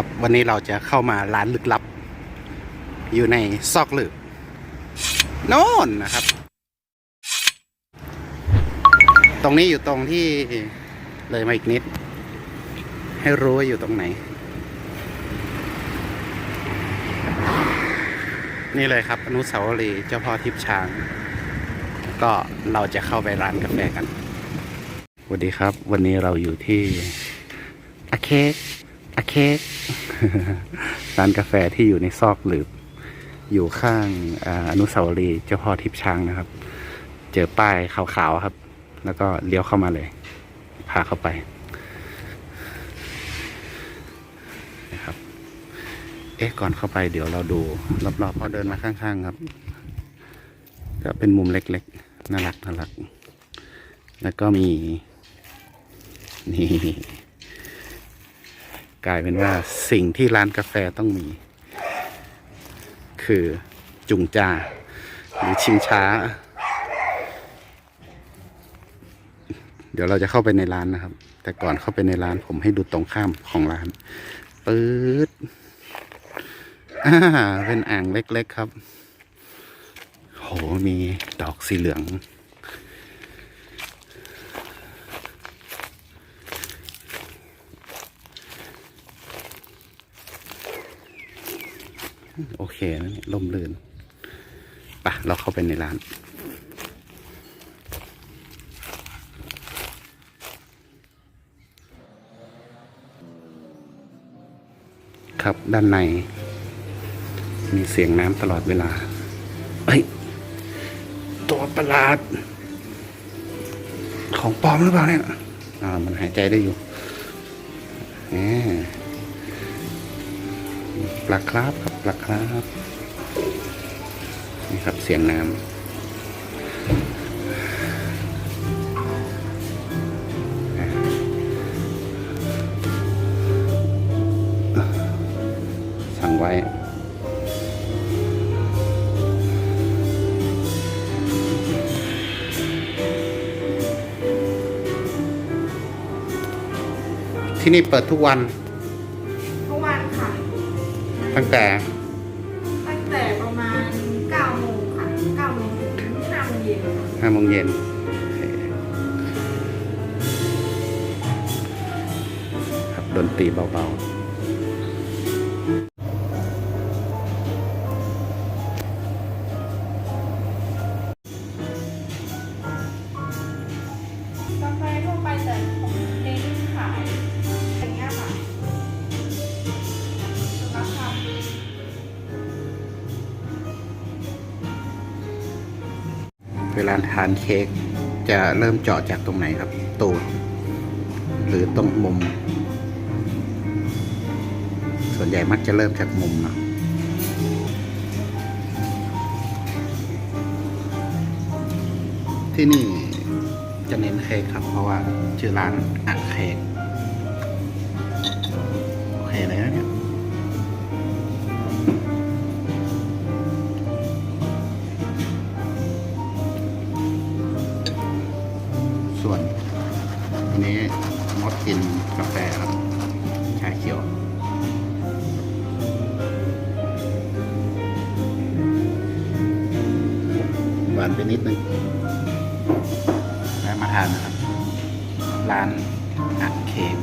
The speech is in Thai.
ครับ วันนี้เราจะเข้ามาร้านลึกลับ อยู่ในซอกหลืบโน่นนะครับ ตรงนี้อยู่ตรงที่เลยมาอีกนิด ให้รู้ว่าอยู่ตรงไหน นี่เลยครับอนุสาวรีย์เจ้าพ่อทิพย์ช้าง ก็เราจะเข้าไปร้านกาแฟกันสวัสดีครับ วันนี้เราอยู่ที่อาเค อาเคกร้านกาแฟที่อยู่ในซอกหลืบ อยู่ข้างออนุสาวรีย์เจ้าพ่อทิพย์ช้างนะครับ เจอป้ายขาวๆครับ แล้วก็เลี้ยวเข้ามาเลย พาเข้าไปนะครับ เอ๊ะก่อนเข้าไปเดี๋ยวเราดูรอบๆพอเดินมาข้างๆครับ ก็เป็นมุมเล็กๆน่ารักน่ารัก แล้วก็มีนี่ กลายเป็นว่าสิ่งที่ร้านกาแฟต้องมี คือจุงจา หรือชิงช้า เดี๋ยวเราจะเข้าไปในร้านนะครับ แต่ก่อนเข้าไปในร้านผมให้ดูตรงข้ามของร้านปื๊ดเป็นอ่างเล็กๆครับ โหมีดอกสีเหลือง โอเคนะเนี่ยลมลื่นปะเราเข้าไปในร้าน ครับด้านใน มีเสียงน้ำตลอดเวลา เฮ้ย ตัวประหลาด ของปลอมหรือเปล่าเนี่ย อ่า มันหายใจได้อยู่แหม ปลาคราฟครับปลาคราฟนี่ครับเสียงน้ำสั่งไว้ ที่นี่เปิดทุกวัน ตั้งแต่ ตั้งแต่ประมาณ9โมงค่ะ9โมงถึง5โมงเย็นค่ะห้าโมงเย็นโอเคครับดนตรีเบาก เวลาทานเค้กจะเริ่มเจาะจากตรงไหนครับ ตูด หรือตรงมุม ส่วนใหญ่มักจะเริ่มจากมุมเนาะที่นี่จะเน้นเค้กครับ เพราะว่าชื่อร้านอัดเค้ก ส่วนวันนี้มดกินกาแฟครับ ชาเขียวหวานไปนิดนึงแล้วมาทานนะครับ ร้านอัดเค้ก